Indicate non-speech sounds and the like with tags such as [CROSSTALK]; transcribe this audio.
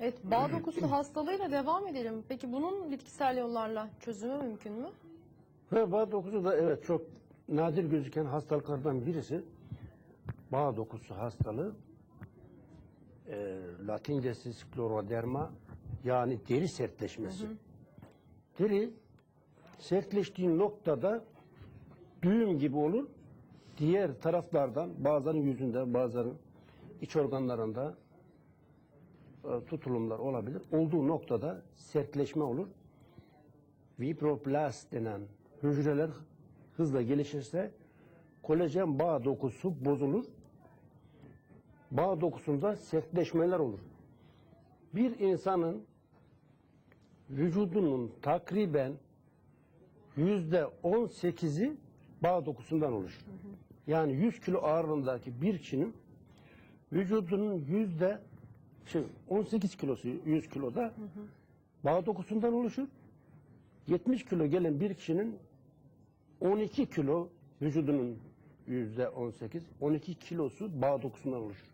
Evet, bağ [CLEARS THROAT] dokusu hastalığıyla devam edelim. Peki bunun bitkisel yollarla çözümü mümkün mü? Ve bağ dokusu da evet çok nadir gözüken hastalıklardan birisi. Bağ dokusu hastalığı. E, Latincesi skleroderma yani deri sertleşmesi. Deri sertleştiği noktada düğüm gibi olur. Diğer taraflardan bazılarının yüzünde bazılarının iç organlarında tutulumlar olabilir. Olduğu noktada sertleşme olur. Fibroblast denen hücreler hızla gelişirse kolajen bağ dokusu bozulur. Bağ dokusunda sertleşmeler olur. Bir insanın vücudunun takriben yüzde on sekizi bağ dokusundan oluşur. Yani 100 kilo ağırlığındaki bir kişinin vücudunun yüzde şey, 18 kilosu 100 kiloda bağ dokusundan oluşur. 70 kilo gelen bir kişinin 12 kilo vücudunun yüzde 18, 12 kilosu bağ dokusundan oluşur.